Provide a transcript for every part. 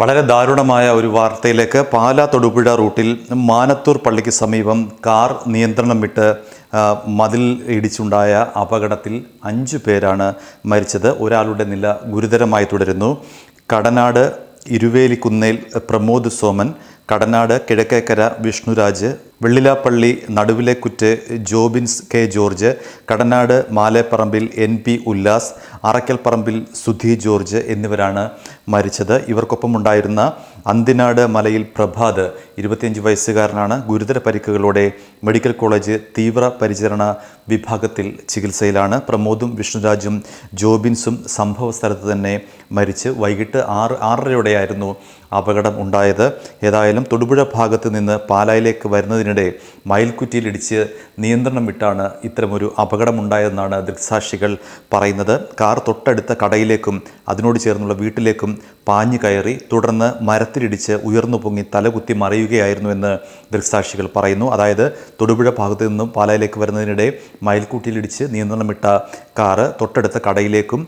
വളരെ ദാരുണമായ ഒരു വാർത്തയിലേക്ക് പാലാ തൊടുപുഴ റൂട്ടിൽ മാനത്തൂർ പള്ളിക്ക് സമീപം കാർ നിയന്ത്രണം വിട്ട് മതിൽ ഇടിച്ചുണ്ടായ അപകടത്തിൽ അഞ്ചു പേരാണ് മരിച്ചത്. ഒരാളുടെ നില ഗുരുതരമായി തുടരുന്നു. Kadanad Iruvelikkunnel Pramod Soman Kadanad Kizhakkekara Vishnuraj Vellilappally Naduvilekkutt Jobins K George Kadanad Maleparambil N P Ullas Arackalparambil Sudhi George എന്നിവരാണ് മരിച്ചത്. ഇവർക്കൊപ്പം ഉണ്ടായിരുന്ന അന്തിനാട് മലയിൽ പ്രഭാത് ഇരുപത്തിയഞ്ച് വയസ്സുകാരനാണ് ഗുരുതര പരിക്കുകളോടെ മെഡിക്കൽ കോളേജ് തീവ്ര പരിചരണ വിഭാഗത്തിൽ ചികിത്സയിലാണ്. പ്രമോദും വിഷ്ണുരാജും ജോബിൻസും സംഭവ സ്ഥലത്ത് തന്നെ മരിച്ച് വൈകിട്ട് ആറ് ആറരയോടെയായിരുന്നു അപകടം ഉണ്ടായത്. ഏതായാലും തൊടുപുഴ ഭാഗത്ത് നിന്ന് പാലായിലേക്ക് വരുന്നതിനിടെ മയിൽക്കുറ്റിയിലിടിച്ച് നിയന്ത്രണം വിട്ടാണ് ഇത്തരമൊരു അപകടമുണ്ടായതെന്നാണ് ദൃക്സാക്ഷികൾ പറയുന്നത്. കാർ തൊട്ടടുത്ത കടയിലേക്കും അതിനോട് ചേർന്നുള്ള വീട്ടിലേക്കും പാഞ്ഞു കയറി തുടർന്ന് മരത്തിലിടിച്ച് ഉയർന്നു പൊങ്ങി തലകുത്തി മറയുകയായിരുന്നു എന്ന് ദൃക്സാക്ഷികൾ പറയുന്നു. അതായത് തൊടുപുഴ ഭാഗത്തു നിന്നും പാലായിലേക്ക് വരുന്നതിനിടെ മയിൽക്കുറ്റിയിലിടിച്ച് നിയന്ത്രണം വിട്ട കാറ് തൊട്ടടുത്ത കടയിലേക്കും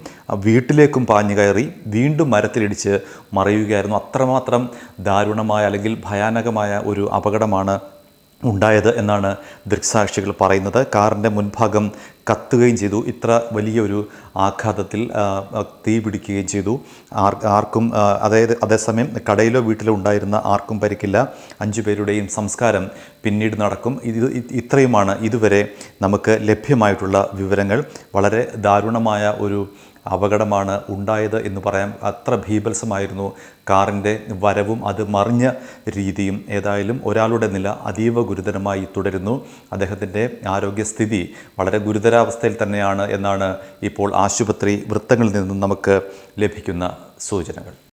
വീട്ടിലേക്കും പാഞ്ഞു കയറി വീണ്ടും മരത്തിലിടിച്ച് മറിയുകയായിരുന്നു. അത്രമാത്രം ദാരുണമായ അല്ലെങ്കിൽ ഭയാനകമായ ഒരു അപകടമാണ് ഉണ്ടായത് എന്നാണ് ദൃക്സാക്ഷികൾ പറയുന്നത്. കാറിന്റെ മുൻഭാഗം കത്തുകയും ചെയ്തു. ഇത്ര വലിയൊരു ആഘാതത്തിൽ തീ പിടിക്കുകയും ചെയ്തു. ആർ ആർക്കും അതായത് അതേസമയം കടയിലോ വീട്ടിലോ ഉണ്ടായിരുന്ന ആർക്കും പരിക്കില്ല. അഞ്ചു പേരുടെയും സംസ്കാരം പിന്നീട് നടക്കും. ഇത് ഇത്രയുമാണ് ഇതുവരെ നമുക്ക് ലഭ്യമായിട്ടുള്ള വിവരങ്ങൾ. വളരെ ദാരുണമായ ഒരു അപകടമാണ് ഉണ്ടായത് എന്ന് പറയാം. അത്ര ഭീഭത്സമായിരുന്നു കാറിന്റെ വരവും അത് മറിഞ്ഞ രീതിയും. ഏതായാലും ഒരാളുടെ നില അതീവ ഗുരുതരമായി തുടരുന്നു. അദ്ദേഹത്തിന്റെ ആരോഗ്യസ്ഥിതി വളരെ ഗുരുതരാവസ്ഥയിൽ തന്നെയാണ് എന്നാണ് ഇപ്പോൾ ആശുപത്രി വൃത്തങ്ങളിൽ നിന്നും നമുക്ക് ലഭിക്കുന്ന സൂചനകൾ.